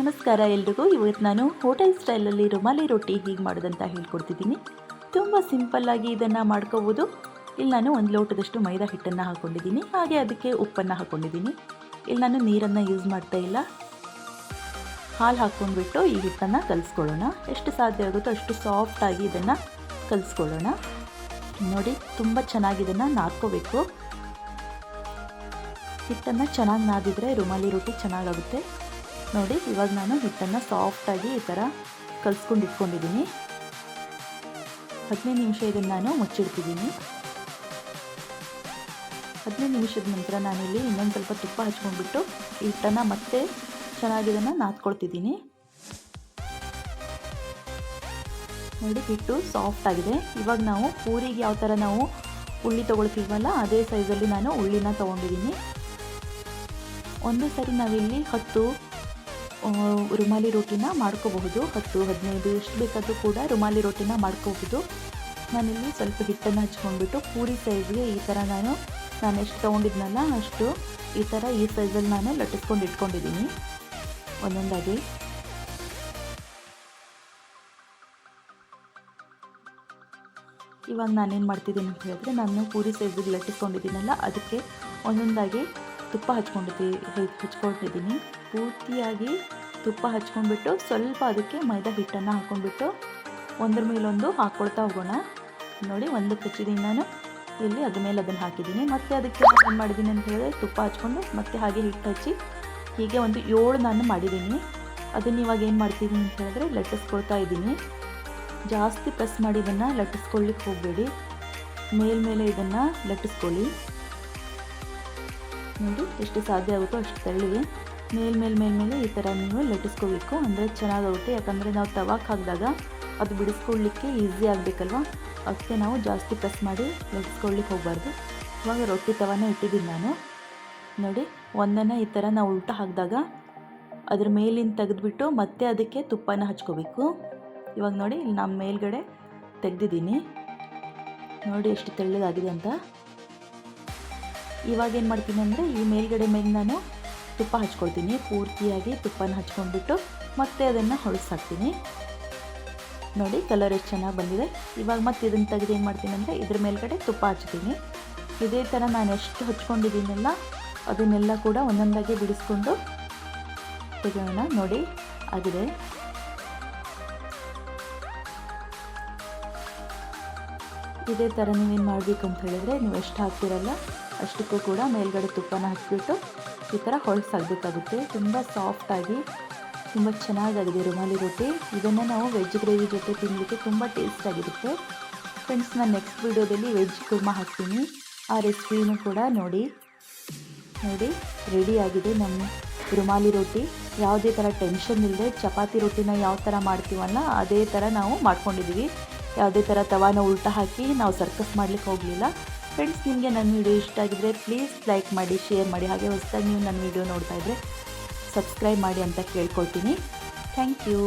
ನಮಸ್ಕಾರ ಎಲ್ರಿಗೂ. ಇವತ್ತು ನಾನು ಹೋಟೆಲ್ ಸ್ಟೈಲಲ್ಲಿ ರುಮಾಲಿ ರೊಟ್ಟಿ ಹೀಗೆ ಮಾಡೋದಂತ ಹೇಳ್ಕೊಡ್ತಿದ್ದೀನಿ. ತುಂಬ ಸಿಂಪಲ್ಲಾಗಿ ಇದನ್ನು ಮಾಡ್ಕೋಬೋದು. ಇಲ್ಲಿ ನಾನು ಒಂದು ಲೋಟದಷ್ಟು ಮೈದಾ ಹಿಟ್ಟನ್ನು ಹಾಕ್ಕೊಂಡಿದ್ದೀನಿ ಹಾಗೆ ಅದಕ್ಕೆ ಉಪ್ಪನ್ನು ಹಾಕ್ಕೊಂಡಿದ್ದೀನಿ ಇಲ್ಲಿ ನಾನು ನೀರನ್ನು ಯೂಸ್ ಮಾಡ್ತಾ ಇಲ್ಲ. ಹಾಲು ಹಾಕ್ಕೊಂಡ್ಬಿಟ್ಟು ಈ ಹಿಟ್ಟನ್ನು ಕಲಿಸ್ಕೊಳ್ಳೋಣ. ಎಷ್ಟು ಸಾಧ್ಯ ಆಗುತ್ತೋ ಅಷ್ಟು ಸಾಫ್ಟಾಗಿ ಇದನ್ನು ಕಲಿಸ್ಕೊಳ್ಳೋಣ. ನೋಡಿ, ತುಂಬ ಚೆನ್ನಾಗಿ ಇದನ್ನು ನಾದ್ಕೋಬೇಕು. ಹಿಟ್ಟನ್ನು ಚೆನ್ನಾಗಿ ನಾದಿದರೆ ರುಮಾಲಿ ರೊಟ್ಟಿ ಚೆನ್ನಾಗಾಗುತ್ತೆ. ನೋಡಿ, ಇವಾಗ ನಾನು ಹಿಟ್ಟನ್ನು ಸಾಫ್ಟಾಗಿ ಈ ಥರ ಕಲಿಸ್ಕೊಂಡು ಇಟ್ಕೊಂಡಿದ್ದೀನಿ. ಹದಿನೈದು ನಿಮಿಷ ಇದನ್ನು ನಾನು ಮುಚ್ಚಿಡ್ತಿದ್ದೀನಿ. ಹದಿನೈದು ನಿಮಿಷದ ನಂತರ ನಾನಿಲ್ಲಿ ಇನ್ನೊಂದು ಸ್ವಲ್ಪ ತುಪ್ಪ ಹಚ್ಕೊಂಡ್ಬಿಟ್ಟು ಹಿಟ್ಟನ್ನು ಮತ್ತೆ ಚೆನ್ನಾಗಿ ಇದನ್ನು ನಾದ್ಕೊಳ್ತಿದ್ದೀನಿ. ನೋಡಿ, ಹಿಟ್ಟು ಸಾಫ್ಟ್ ಆಗಿದೆ. ಇವಾಗ ನಾವು ಪೂರಿಗೆ ಯಾವ ಥರ ನಾವು ಉಳ್ಳಿ ತೊಗೊಳ್ತೀವಲ್ಲ, ಅದೇ ಸೈಜಲ್ಲಿ ನಾನು ಉಳ್ಳಿನ ತೊಗೊಂಡಿದ್ದೀನಿ. ಒಂದು ಸರಿ ನಾವಿಲ್ಲಿ ಹತ್ತು ರುಮಾಲಿ ರೋಟಿನ ಮಾಡ್ಕೋಬಹುದು. ಹತ್ತು, ಹದಿನೈದು, ಎಷ್ಟು ಬೇಕಾದರೂ ಕೂಡ ರುಮಾಲಿ ರೋಟಿನ ಮಾಡ್ಕೋಬಹುದು. ನಾನಿಲ್ಲಿ ಸ್ವಲ್ಪ ಹಿಟ್ಟನ್ನು ಹಚ್ಕೊಂಡ್ಬಿಟ್ಟು ಪೂರಿ ಸೈಜ್ಗೆ ಈ ಥರ ನಾನು ನಾನು ಎಷ್ಟು ತೊಗೊಂಡಿದ್ನಲ್ಲ ಅಷ್ಟು, ಈ ಥರ ಈ ಸೈಜಲ್ಲಿ ನಾನು ಲಟ್ಟಿಸ್ಕೊಂಡು ಇಟ್ಕೊಂಡಿದ್ದೀನಿ. ಒಂದೊಂದಾಗಿ. ಇವಾಗ ನಾನೇನು ಮಾಡ್ತಿದ್ದೀನಿ ಅಂತ ಹೇಳಿದ್ರೆ ನಾನು ಪೂರಿ ಸೈಜಿಗೆ ಲಟ್ಟಿಸ್ಕೊಂಡಿದ್ದೀನಲ್ಲ, ಅದಕ್ಕೆ ಒಂದೊಂದಾಗಿ ತುಪ್ಪ ಹಚ್ಕೊಂಡಿದ್ದಿ ಹಚ್ಕೊಂಡಿದ್ದೀನಿ ಪೂರ್ತಿಯಾಗಿ ತುಪ್ಪ ಹಚ್ಕೊಂಡ್ಬಿಟ್ಟು ಸ್ವಲ್ಪ ಅದಕ್ಕೆ ಮೈದಾ ಹಿಟ್ಟನ್ನು ಹಾಕ್ಕೊಂಡ್ಬಿಟ್ಟು ಒಂದ್ರ ಮೇಲೊಂದು ಹಾಕ್ಕೊಳ್ತಾ ಹೋಗೋಣ. ನೋಡಿ, ಒಂದು ಕಚ್ಚಿದೀನಿ ನಾನು. ಇಲ್ಲಿ ಅದ್ರ ಮೇಲೆ ಅದನ್ನು ಹಾಕಿದ್ದೀನಿ. ಮತ್ತು ಅದಕ್ಕೆ ಏನು ಮಾಡಿದ್ದೀನಿ ಅಂತ ಹೇಳಿದ್ರೆ ತುಪ್ಪ ಹಚ್ಕೊಂಡು ಮತ್ತೆ ಹಾಗೆ ಹಿಟ್ಟು ಹಚ್ಚಿ ಹೀಗೆ ಒಂದು ಏಳು ನಾನು ಮಾಡಿದ್ದೀನಿ. ಅದನ್ನು ಇವಾಗ ಏನು ಮಾಡ್ತೀನಿ ಅಂತ ಹೇಳಿದ್ರೆ ಲಟ್ಟಿಸ್ಕೊಳ್ತಾ ಇದ್ದೀನಿ. ಜಾಸ್ತಿ ಪ್ರೆಸ್ ಮಾಡಿ ಇದನ್ನು ಲಟ್ಟಿಸ್ಕೊಳ್ಳಿಕ್ಕೆ ಹೋಗಬೇಡಿ. ಮೇಲ್ಮೇಲೆ ಇದನ್ನು ಲಟ್ಟಿಸ್ಕೊಳ್ಳಿ. ನೋಡಿ ಎಷ್ಟು ಸಾಧ್ಯ ಆಗುತ್ತೋ ಅಷ್ಟು ಮೇಲ್ ಮೇಲ್ಮೇಲೆ ಮೇಲ್ಮೇಲೆ ಈ ಥರ ನೀವು ಲಟ್ಟಿಸ್ಕೋಬೇಕು. ಅಂದರೆ ಚೆನ್ನಾಗಾಗುತ್ತೆ. ಯಾಕಂದರೆ ನಾವು ತವಾಕ್ ಹಾಕಿದಾಗ ಅದು ಬಿಡಿಸ್ಕೊಳ್ಳಿಕ್ಕೆ ಈಸಿ ಆಗಬೇಕಲ್ವ? ಅದಕ್ಕೆ ನಾವು ಜಾಸ್ತಿ ಪ್ರೆಸ್ ಮಾಡಿ ಲಟ್ಟಿಸ್ಕೊಳ್ಳಿಕ್ಕೆ ಹೋಗಬಾರ್ದು. ಇವಾಗ ರೊಟ್ಟಿ ತವಾನೇ ಇಟ್ಟಿದ್ದೀನಿ ನಾನು. ನೋಡಿ, ಒಂದನ್ನು ಈ ಥರ ನಾವು ಉಲ್ಟ ಹಾಕಿದಾಗ ಅದ್ರ ಮೇಲಿಂದ ತೆಗೆದುಬಿಟ್ಟು ಮತ್ತೆ ಅದಕ್ಕೆ ತುಪ್ಪನ ಹಚ್ಕೋಬೇಕು. ಇವಾಗ ನೋಡಿ, ಇಲ್ಲಿ ನಮ್ಮ ಮೇಲ್ಗಡೆ ತೆಗೆದಿದ್ದೀನಿ. ನೋಡಿ ಎಷ್ಟು ತೆಳ್ಳಗಾಗಿದೆ ಅಂತ. ಇವಾಗ ಏನು ಮಾಡ್ತೀನಿ ಅಂದರೆ ಈ ಮೇಲ್ಗಡೆ ಮೇಲೆ ನಾನು ತುಪ್ಪ ಹಚ್ಕೊಳ್ತೀನಿ. ಪೂರ್ತಿಯಾಗಿ ತುಪ್ಪನ ಹಚ್ಕೊಂಡ್ಬಿಟ್ಟು ಮತ್ತೆ ಅದನ್ನು ಹೊಳಸಾಕ್ತೀನಿ. ನೋಡಿ ಕಲರ್ ಎಷ್ಟು ಚೆನ್ನಾಗಿ ಬಂದಿದೆ. ಇವಾಗ ಮತ್ತೆ ಇದನ್ನು ತೆಗೆದು ಏನು ಮಾಡ್ತೀನಿ ಅಂದರೆ ಇದ್ರ ಮೇಲ್ಗಡೆ ತುಪ್ಪ ಹಚ್ತೀನಿ. ಇದೇ ಥರ ನಾನು ಎಷ್ಟು ಹಚ್ಕೊಂಡಿದ್ದೀನಲ್ಲ, ಅದನ್ನೆಲ್ಲ ಕೂಡ ಒಂದೊಂದಾಗಿ ಬಿಡಿಸ್ಕೊಂಡು ತೆಗೆಯೋಣ. ನೋಡಿ, ಆಗಿದೆ. ಇದೇ ಥರ ನೀವೇನು ಮಾಡಬೇಕು ಅಂತ ಹೇಳಿದ್ರೆ, ನೀವು ಎಷ್ಟು ಹಾಕ್ತಿರಲ್ಲ ಅಷ್ಟಕ್ಕೂ ಕೂಡ ಮೇಲ್ಗಡೆ ತುಪ್ಪನ ಹಾಕಿಬಿಟ್ಟು ಈ ಥರ ಹೊಳಸಾಗಬೇಕಾಗುತ್ತೆ ತುಂಬ ಸಾಫ್ಟಾಗಿ, ತುಂಬ ಚೆನ್ನಾಗಾಗಿದೆ ರುಮಾಲಿ ರೊಟ್ಟಿ. ಇದನ್ನು ನಾವು ವೆಜ್ ಗ್ರೇವಿ ಜೊತೆ ತಿನ್ನಲಿಕ್ಕೆ ತುಂಬ ಟೇಸ್ಟಾಗಿರುತ್ತೆ ಫ್ರೆಂಡ್ಸ್, ನಾನು ನೆಕ್ಸ್ಟ್ ವೀಡಿಯೋದಲ್ಲಿ ವೆಜ್ ಕುರ್ಮಾ ಹಾಕ್ತೀನಿ. ಆ ರೆಸಿಪಿನೂ ಕೂಡ ನೋಡಿ. ನೋಡಿ ರೆಡಿಯಾಗಿದೆ ನಮ್ಮ ರುಮಾಲಿ ರೊಟ್ಟಿ. ಯಾವುದೇ ಥರ ಟೆನ್ಷನ್ ಇಲ್ಲದೆ ಚಪಾತಿ ರೊಟ್ಟಿನ ಯಾವ ಥರ ಮಾಡ್ತೀವಲ್ಲ, ಅದೇ ಥರ ನಾವು ಮಾಡ್ಕೊಂಡಿದ್ದೀವಿ. ಯಾವುದೇ ಥರ ತವಾನ ಉಲ್ಟ ಹಾಕಿ ನಾವು ಸರ್ಕಸ್ ಮಾಡಲಿಕ್ಕೆ ಹೋಗಲಿಲ್ಲ. ಫ್ರೆಂಡ್ಸ್ ನಿಮಗೆ ನನ್ನ ವೀಡಿಯೋ ಇಷ್ಟ ಆಗಿದ್ರೆ ಪ್ಲೀಸ್ ಲೈಕ್ ಮಾಡಿ ಶೇರ್ ಮಾಡಿ, ಹಾಗೆ ಹೊಸದಾಗಿ ನೀವು ನನ್ನ ವಿಡಿಯೋ ನೋಡ್ತಾ ಇದ್ದರೆ ಸಬ್ಸ್ಕ್ರೈಬ್ ಮಾಡಿ ಅಂತ ಕೇಳ್ಕೊಳ್ತೀನಿ. Thank you